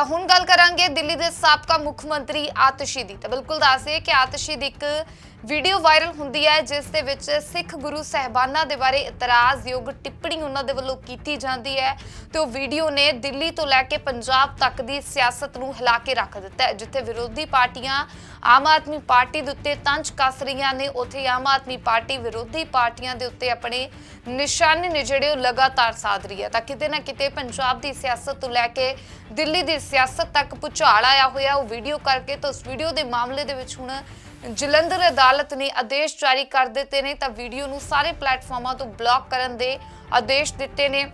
ਤਾਂ ਹੁਣ ਗੱਲ ਕਰਾਂਗੇ ਦਿੱਲੀ ਦੇ ਸਾਬਕਾ ਮੁੱਖ ਮੰਤਰੀ ਆਤਸ਼ੀ ਦੀ। ਤਾਂ ਬਿਲਕੁਲ ਦੱਸਦੇ ਕਿ ਆਤਸ਼ੀ ਦੀ ਇੱਕ ਵੀਡੀਓ ਵਾਇਰਲ ਹੁੰਦੀ ਹੈ, ਜਿਸ ਦੇ ਵਿੱਚ ਸਿੱਖ ਗੁਰੂ ਸਹਿਬਾਨਾਂ ਦੇ ਬਾਰੇ ਇਤਰਾਜ਼ਯੋਗ ਟਿੱਪਣੀ ਉਹਨਾਂ ਦੇ ਵੱਲੋਂ ਕੀਤੀ ਜਾਂਦੀ ਹੈ ਤੇ ਉਹ ਵੀਡੀਓ ਨੇ ਦਿੱਲੀ ਤੋਂ ਲੈ ਕੇ ਪੰਜਾਬ ਤੱਕ ਦੀ ਸਿਆਸਤ ਨੂੰ ਹਿਲਾ ਕੇ ਰੱਖ ਦਿੱਤਾ ਹੈ, ਜਿੱਥੇ ਵਿਰੋਧੀ ਪਾਰਟੀਆਂ ਆਮ ਆਦਮੀ ਪਾਰਟੀ ਦੇ ਉੱਤੇ ਤੰਜ ਕੱਸ ਰਹੀਆਂ ਨੇ। ਉੱਥੇ ਆਮ ਆਦਮੀ ਪਾਰਟੀ ਵਿਰੋਧੀ ਪਾਰਟੀਆਂ ਦੇ ਉੱਤੇ ਆਪਣੇ ਨਿਸ਼ਾਨੇ ਨੇ ਜਿਹੜੇ ਉਹ ਲਗਾਤਾਰ ਸਾਧ ਰਹੀ ਹੈ। ਤਾਂ ਕਿਤੇ ਨਾ ਕਿਤੇ ਪੰਜਾਬ ਦੀ ਸਿਆਸਤ ਤੋਂ ਲੈ ਕੇ ਦਿੱਲੀ ਦੀ ਸਿਆਸਤ ਤੱਕ ਭੁਚਾਲ ਆਇਆ ਹੋਇਆ। ਉਹ ਵੀਡੀਓ ਕਰਕੇ ਤਾਂ ਉਸ ਵੀਡੀਓ ਦੇ ਮਾਮਲੇ ਦੇ ਵਿੱਚ ਹੁਣ ਜਲੰਧਰ ਅਦਾਲਤ ਨੇ ਆਦੇਸ਼ ਜਾਰੀ ਕਰ ਦਿੱਤੇ ਨੇ। ਤਾਂ ਵੀਡੀਓ ਨੂੰ ਸਾਰੇ ਪਲੇਟਫਾਰਮਾਂ ਤੋਂ ਬਲੌਕ ਕਰਨ ਦੇ ਆਦੇਸ਼ ਦਿੱਤੇ ਨੇ।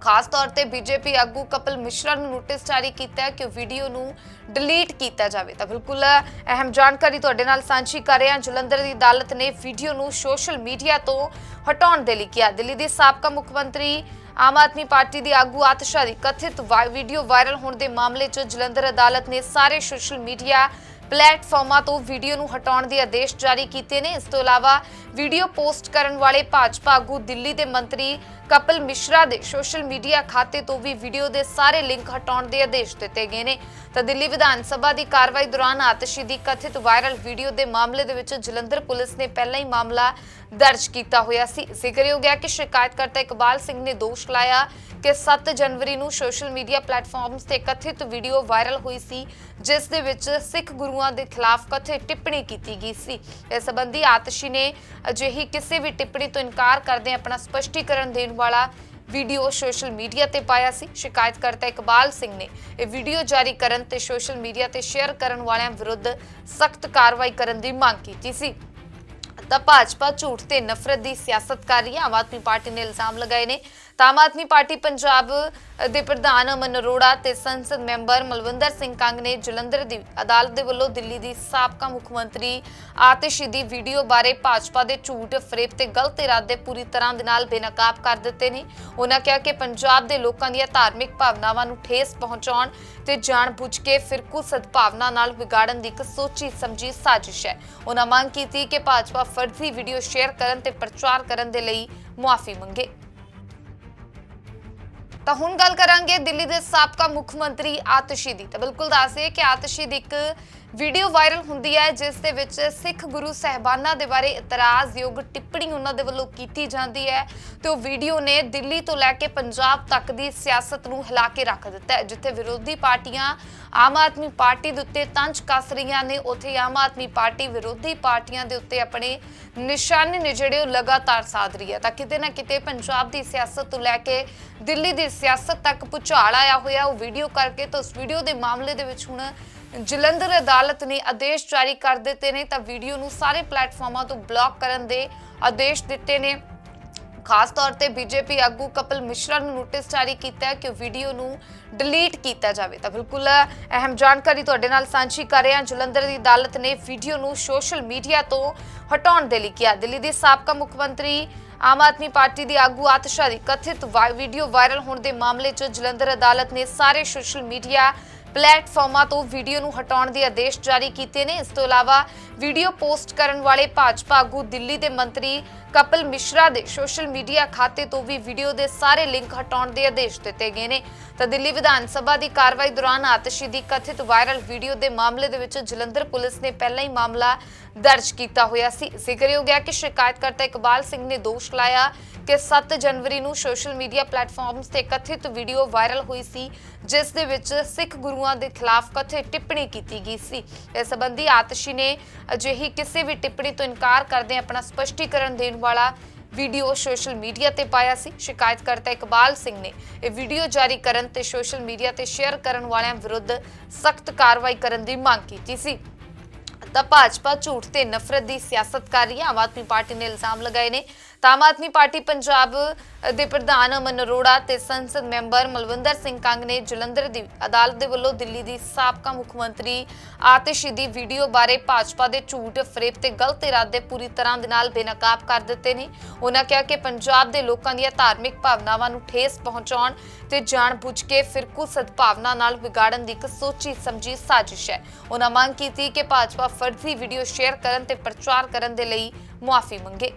ਖਾਸ ਤੌਰ ਤੇ ਬੀਜੇਪੀ ਆਗੂ ਕਪਿਲ ਮਿਸ਼ਰਾ ਨੂੰ ਨੋਟਿਸ ਜਾਰੀ ਕੀਤਾ ਹੈ ਕਿ ਵੀਡੀਓ ਨੂੰ ਡਿਲੀਟ ਕੀਤਾ ਜਾਵੇ। ਤਾਂ ਬਿਲਕੁਲ ਅਹਿਮ ਜਾਣਕਾਰੀ ਤੁਹਾਡੇ ਨਾਲ ਸਾਂਝੀ ਕਰ ਰਹੇ ਹਾਂ। ਜਲੰਧਰ ਦੀ ਅਦਾਲਤ ਨੇ ਵੀਡੀਓ ਨੂੰ ਸੋਸ਼ਲ ਮੀਡੀਆ ਤੋਂ ਹਟਾਉਣ ਦੇ ਲਈ ਕਿਹਾ। ਦਿੱਲੀ ਦੇ ਸਾਬਕਾ ਮੁੱਖ ਮੰਤਰੀ ਆਮ ਆਦਮੀ ਪਾਰਟੀ ਦੀ ਆਗੂ ਆਤਸ਼ਾ ਦੀ ਕਥਿਤ ਵੀਡੀਓ ਵਾਇਰਲ ਹੋਣ ਦੇ ਮਾਮਲੇ 'ਚ ਜਲੰਧਰ ਅਦਾਲਤ ਨੇ ਸਾਰੇ ਸੋਸ਼ਲ ਮੀਡੀਆ ਪਲੇਟਫਾਰਮਾਂ ਤੋਂ ਵੀਡੀਓ ਨੂੰ ਹਟਾਉਣ ਦੇ ਆਦੇਸ਼ ਜਾਰੀ ਕੀਤੇ ਨੇ। ਇਸ ਤੋਂ ਇਲਾਵਾ ਵੀਡੀਓ ਪੋਸਟ ਕਰਨ ਵਾਲੇ ਭਾਜਪਾ ਆਗੂ ਦਿੱਲੀ ਦੇ ਮੰਤਰੀ ਕਪਿਲ ਮਿਸ਼ਰਾ ਦੇ ਸੋਸ਼ਲ ਮੀਡੀਆ ਖਾਤੇ ਤੋਂ ਵੀ ਵੀਡੀਓ ਦੇ ਸਾਰੇ ਲਿੰਕ ਹਟਾਉਣ ਦੇ ਆਦੇਸ਼ ਦਿੱਤੇ ਗਏ ਨੇ। ਤਾਂ ਦਿੱਲੀ ਵਿਧਾਨ ਸਭਾ ਦੀ ਕਾਰਵਾਈ ਦੌਰਾਨ ਆਤਸ਼ੀ ਦੀ ਕਥਿਤ ਵਾਇਰਲ ਵੀਡੀਓ ਦੇ ਮਾਮਲੇ ਦੇ ਵਿੱਚ ਜਲੰਧਰ ਪੁਲਿਸ ਨੇ ਪਹਿਲਾਂ ਹੀ ਮਾਮਲਾ ਦਰਜ ਕੀਤਾ ਹੋਇਆ ਸੀ। ਜ਼ਿਕਰਯੋਗ ਹੈ ਕਿ ਸ਼ਿਕਾਇਤਕਰਤਾ ਇਕਬਾਲ ਸਿੰਘ ਨੇ ਦੋਸ਼ ਲਾਇਆ ਕਿ 7 ਜਨਵਰੀ ਨੂੰ ਸੋਸ਼ਲ ਮੀਡੀਆ ਪਲੇਟਫਾਰਮਸ ਤੇ ਕਥਿਤ ਵੀਡੀਓ ਵਾਇਰਲ ਹੋਈ ਸੀ, ਜਿਸ ਦੇ ਵਿੱਚ ਸਿੱਖ ਗੁਰੂਆਂ ਦੇ ਖਿਲਾਫ ਕਥਿਤ ਟਿੱਪਣੀ ਕੀਤੀ ਗਈ ਸੀ। ਇਸ ਸੰਬੰਧੀ ਆਤਸ਼ੀ ਨੇ ਅਜਿਹੀ ਕਿਸੇ ਵੀ ਟਿੱਪਣੀ ਤੋਂ ਇਨਕਾਰ ਕਰਦੇ ਆਪਣਾ ਸਪਸ਼ਟੀਕਰਨ ਦੇਣ ਵਾਲਾ ਵੀਡੀਓ ਸੋਸ਼ਲ ਮੀਡੀਆ ਤੇ ਪਾਇਆ ਸੀ। ਸ਼ਿਕਾਇਤਕਰਤਾ ਇਕਬਾਲ ਸਿੰਘ ਨੇ ਇਹ ਵੀਡੀਓ ਜਾਰੀ ਕਰਨ ਤੇ ਸੋਸ਼ਲ ਮੀਡੀਆ ਤੇ ਸ਼ੇਅਰ ਕਰਨ ਵਾਲਿਆਂ ਵਿਰੁੱਧ ਸਖਤ ਕਾਰਵਾਈ ਕਰਨ ਦੀ ਮੰਗ ਕੀਤੀ ਸੀ। ਤਾਂ ਭਾਜਪਾ ਝੂਠ ਤੇ ਨਫ਼ਰਤ ਦੀ ਸਿਆਸਤ ਕਰ ਰਹੀ ਹੈ ਆਮ ਆਦਮੀ ਪਾਰਟੀ ਨੇ ਇਲਜ਼ਾਮ ਲਗਾਏ ਨੇ। ਤਾਂ ਆਮ ਆਦਮੀ ਪਾਰਟੀ ਪੰਜਾਬ ਦੇ ਪ੍ਰਧਾਨ ਅਮਨ ਅਰੋੜਾ ਤੇ ਸੰਸਦ ਮੈਂਬਰ ਮਲਵਿੰਦਰ ਸਿੰਘ ਕੰਗ ਨੇ ਜਲੰਧਰ ਦੀ ਅਦਾਲਤ ਦੇ ਵੱਲੋਂ ਦਿੱਲੀ ਦੀ ਸਾਬਕਾ ਮੁੱਖ ਮੰਤਰੀ ਆਤਿਸ਼ੀ ਦੀ ਵੀਡੀਓ ਬਾਰੇ ਭਾਜਪਾ ਦੇ ਝੂਠ ਫਰੇਬ ਤੇ ਗਲਤ ਇਰਾਦੇ ਪੂਰੀ ਤਰ੍ਹਾਂ ਦੇ ਨਾਲ ਬੇਨਕਾਬ ਕਰ ਦਿੱਤੇ ਨੇ। ਉਹਨਾਂ ਕਿਹਾ ਕਿ ਪੰਜਾਬ ਦੇ ਲੋਕਾਂ ਦੀਆਂ ਧਾਰਮਿਕ ਭਾਵਨਾਵਾਂ ਨੂੰ ਠੇਸ ਪਹੁੰਚਾਉਣ ਤੇ ਜਾਣਬੁੱਝ ਕੇ ਫਿਰਕੂ ਸਦਭਾਵਨਾ ਨਾਲ ਵਿਗਾੜਨ ਦੀ ਇੱਕ ਸੋਚੀ ਸਮਝੀ ਸਾਜ਼ਿਸ਼ ਹੈ। ਉਹਨਾਂ ਮੰਗ ਕੀਤੀ ਕਿ ਭਾਜਪਾ ਫਰਜ਼ੀ ਵੀਡੀਓ ਸ਼ੇਅਰ ਕਰਨ ਤੇ ਪ੍ਰਚਾਰ ਕਰਨ ਦੇ ਲਈ ਮੁਆਫੀ ਮੰਗੇ। ਤਾਂ ਹੁਣ ਗੱਲ ਕਰਾਂਗੇ ਦਿੱਲੀ ਦੇ ਸਾਬਕਾ ਮੁੱਖ ਮੰਤਰੀ ਆਤਸ਼ੀ ਦੀ। ਤਾਂ ਬਿਲਕੁਲ ਦੱਸਦੇ ਕਿ ਆਤਸ਼ੀ ਦੀ ਇੱਕ ਵੀਡੀਓ ਵਾਇਰਲ ਹੁੰਦੀ ਹੈ, ਜਿਸ ਦੇ ਵਿੱਚ ਸਿੱਖ ਗੁਰੂ ਸਹਿਬਾਨਾਂ ਦੇ ਬਾਰੇ ਇਤਰਾਜ਼ਯੋਗ ਟਿੱਪਣੀ ਉਹਨਾਂ ਦੇ ਵੱਲੋਂ ਕੀਤੀ ਜਾਂਦੀ ਹੈ ਤੇ ਉਹ ਵੀਡੀਓ ਨੇ ਦਿੱਲੀ ਤੋਂ ਲੈ ਕੇ ਪੰਜਾਬ ਤੱਕ ਦੀ ਸਿਆਸਤ ਨੂੰ ਹਿਲਾ ਕੇ ਰੱਖ ਦਿੱਤਾ ਹੈ, ਜਿੱਥੇ ਵਿਰੋਧੀ ਪਾਰਟੀਆਂ ਆਮ ਆਦਮੀ ਪਾਰਟੀ ਦੇ ਉੱਤੇ ਤੰਜ ਕੱਸ ਰਹੀਆਂ ਨੇ। ਉੱਥੇ ਆਮ ਆਦਮੀ ਪਾਰਟੀ ਵਿਰੋਧੀ ਪਾਰਟੀਆਂ ਦੇ ਉੱਤੇ ਆਪਣੇ ਨਿਸ਼ਾਨੇ ਨੇ ਜਿਹੜੇ ਉਹ ਲਗਾਤਾਰ ਸਾਧ ਰਹੀ ਹੈ। ਤਾਂ ਕਿਤੇ ਨਾ ਕਿਤੇ ਪੰਜਾਬ ਦੀ ਸਿਆਸਤ ਤੋਂ ਲੈ ਕੇ ਦਿੱਲੀ ਦੀ ਸਿਆਸਤ ਤੱਕ ਭੁਚਾਲ ਆਇਆ ਹੋਇਆ, ਉਹ ਵੀਡੀਓ ਕਰਕੇ ਤਾਂ ਉਸ ਵੀਡੀਓ ਦੇ ਮਾਮਲੇ ਦੇ ਵਿੱਚ ਹੁਣ ਜਲੰਧਰ ਅਦਾਲਤ ਨੇ ਆਦੇਸ਼ ਜਾਰੀ ਕਰ ਦਿੱਤੇ ਨੇ, ਤਾਂ ਵੀਡੀਓ ਨੂੰ ਸਾਰੇ ਪਲੇਟਫਾਰਮਾਂ ਤੋਂ ਬਲੌਕ ਕਰਨ ਦੇ ਆਦੇਸ਼ ਦਿੱਤੇ ਨੇ। ਖਾਸ ਤੌਰ ਤੇ ਬੀਜੇਪੀ ਆਗੂ ਕਪਿਲ ਮਿਸ਼ਰਾ ਨੂੰ ਨੋਟਿਸ ਜਾਰੀ ਕੀਤਾ ਹੈ ਕਿ ਵੀਡੀਓ ਨੂੰ ਡਿਲੀਟ ਕੀਤਾ ਜਾਵੇ। ਤਾਂ ਬਿਲਕੁਲ ਅਹਿਮ ਜਾਣਕਾਰੀ ਤੁਹਾਡੇ ਨਾਲ ਸਾਂਝੀ ਕਰ ਰਹੇ ਹਾਂ। ਜਲੰਧਰ ਦੀ ਅਦਾਲਤ ਨੇ ਵੀਡੀਓ ਨੂੰ ਸੋਸ਼ਲ ਮੀਡੀਆ ਤੋਂ ਹਟਾਉਣ ਦੇ ਲਈ ਕਿਹਾ। ਦਿੱਲੀ ਦੇ ਸਾਬਕਾ ਮੁੱਖ ਮੰਤਰੀ ਆਮ ਆਦਮੀ ਪਾਰਟੀ ਦੀ ਆਗੂ ਆਤਸ਼ਾ ਦੀ ਕਥਿਤ ਵੀਡੀਓ ਵਾਇਰਲ ਹੋਣ ਦੇ ਮਾਮਲੇ 'ਚ ਜਲੰਧਰ ਅਦਾਲਤ ਨੇ ਸਾਰੇ ਸੋਸ਼ਲ ਮੀਡੀਆ ਪਲੇਟਫਾਰਮਾਂ ਤੋਂ ਵੀਡੀਓ ਨੂੰ ਹਟਾਉਣ ਦੇ ਆਦੇਸ਼ ਜਾਰੀ ਕੀਤੇ ਨੇ। ਇਸ ਤੋਂ ਇਲਾਵਾ ਵੀਡੀਓ ਪੋਸਟ ਕਰਨ ਵਾਲੇ ਭਾਜਪਾ, ਆਗੂ ਦਿੱਲੀ ਦੇ ਮੰਤਰੀ ਕਪਿਲ ਮਿਸ਼ਰਾ ਦੇ ਸੋਸ਼ਲ ਮੀਡੀਆ ਖਾਤੇ ਤੋਂ ਵੀ ਵੀਡੀਓ ਦੇ ਸਾਰੇ ਲਿੰਕ ਹਟਾਉਣ ਦੇ ਆਦੇਸ਼ ਦਿੱਤੇ ਗਏ ਨੇ। ਤਾਂ ਦਿੱਲੀ ਵਿਧਾਨ ਸਭਾ ਦੀ ਕਾਰਵਾਈ ਦੌਰਾਨ ਆਤਸ਼ੀ ਦੀ ਕਥਿਤ ਵਾਇਰਲ ਵੀਡੀਓ ਦੇ ਮਾਮਲੇ ਦੇ ਵਿੱਚ ਜਲੰਧਰ ਪੁਲਿਸ ਨੇ ਪਹਿਲਾਂ ਹੀ ਮਾਮਲਾ ਦਰਜ ਕੀਤਾ ਹੋਇਆ ਸੀ। ਜ਼ਿਕਰਯੋਗ ਹੈ ਕਿ ਸ਼ਿਕਾਇਤਕਰਤਾ ਇਕਬਾਲ ਸਿੰਘ ਨੇ ਦੋਸ਼ ਲਾਇਆ ਕਿ 7 ਜਨਵਰੀ ਨੂੰ ਸੋਸ਼ਲ ਮੀਡੀਆ ਪਲੇਟਫਾਰਮਸ ਤੇ ਕਥਿਤ ਵੀਡੀਓ ਵਾਇਰਲ ਹੋਈ ਸੀ, ਜਿਸ ਦੇ ਵਿੱਚ ਸਿੱਖ ਗੁਰੂਆਂ ਦੇ ਖਿਲਾਫ ਕਥਿਤ ਟਿੱਪਣੀ ਕੀਤੀ ਗਈ ਸੀ। ਇਸ ਸੰਬੰਧੀ ਆਤਸ਼ੀ ਨੇ ਅਜਿਹੀ ਕਿਸੇ ਵੀ ਟਿੱਪਣੀ ਤੋਂ ਇਨਕਾਰ ਕਰਦੇ ਆਪਣਾ ਸਪਸ਼ਟੀਕਰਨ ਦੇਣ ਵਾਲਾ ਵੀਡੀਓ ਸੋਸ਼ਲ ਮੀਡੀਆ ਤੇ ਪਾਇਆ ਸੀ। ਸ਼ਿਕਾਇਤਕਰਤਾ ਇਕਬਾਲ ਸਿੰਘ ਨੇ ਇਹ ਵੀਡੀਓ ਜਾਰੀ ਕਰਨ ਤੇ ਸੋਸ਼ਲ ਮੀਡੀਆ ਤੇ ਸ਼ੇਅਰ ਕਰਨ ਵਾਲਿਆਂ ਵਿਰੁੱਧ ਸਖਤ ਕਾਰਵਾਈ ਕਰਨ ਦੀ ਮੰਗ ਕੀਤੀ ਸੀ। ਤਾਂ ਭਾਜਪਾ ਝੂਠ ਤੇ ਨਫ਼ਰਤ ਦੀ ਸਿਆਸਤ ਕਰ ਰਹੀ ਹੈ ਆਮ ਆਦਮੀ ਪਾਰਟੀ ਨੇ ਇਲਜ਼ਾਮ ਲਗਾਏ ਨੇ ਤਾਂ ਆਮ ਆਦਮੀ ਪਾਰਟੀ ਪੰਜਾਬ ਦੇ ਪ੍ਰਧਾਨ ਅਮਨ ਅਰੋੜਾ ਤੇ ਸੰਸਦ ਮੈਂਬਰ ਮਲਵਿੰਦਰ ਸਿੰਘ ਕੰਗ ਨੇ ਜਲੰਧਰ ਦੀ ਅਦਾਲਤ ਦੇ ਵੱਲੋਂ ਦਿੱਲੀ ਦੀ ਸਾਬਕਾ ਮੁੱਖ ਮੰਤਰੀ ਆਤਿਸ਼ੀ ਦੀ ਵੀਡੀਓ ਬਾਰੇ ਭਾਜਪਾ ਦੇ ਝੂਠ ਫਰੇਬ ਤੇ ਗਲਤ ਇਰਾਦੇ ਪੂਰੀ ਤਰ੍ਹਾਂ ਦੇ ਨਾਲ ਬੇਨਕਾਬ ਕਰ ਦਿੱਤੇ ਨੇ। ਉਹਨਾਂ ਕਿਹਾ ਕਿ ਪੰਜਾਬ ਦੇ ਲੋਕਾਂ ਦੀਆਂ ਧਾਰਮਿਕ ਭਾਵਨਾਵਾਂ ਨੂੰ ਠੇਸ ਪਹੁੰਚਾਉਣ ਤੇ ਜਾਣਬੁੱਝ ਕੇ ਫਿਰਕੂ ਸਦਭਾਵਨਾ ਨਾਲ ਵਿਗਾੜਨ ਦੀ ਇੱਕ ਸੋਚੀ ਸਮਝੀ ਸਾਜ਼ਿਸ਼ ਹੈ। ਉਹਨਾਂ ਮੰਗ ਕੀਤੀ ਕਿ ਭਾਜਪਾ ਫਰਜ਼ੀ ਵੀਡੀਓ ਸ਼ੇਅਰ ਕਰਨ ਤੇ ਪ੍ਰਚਾਰ ਕਰਨ ਦੇ ਲਈ ਮੁਆਫੀ ਮੰਗੇ।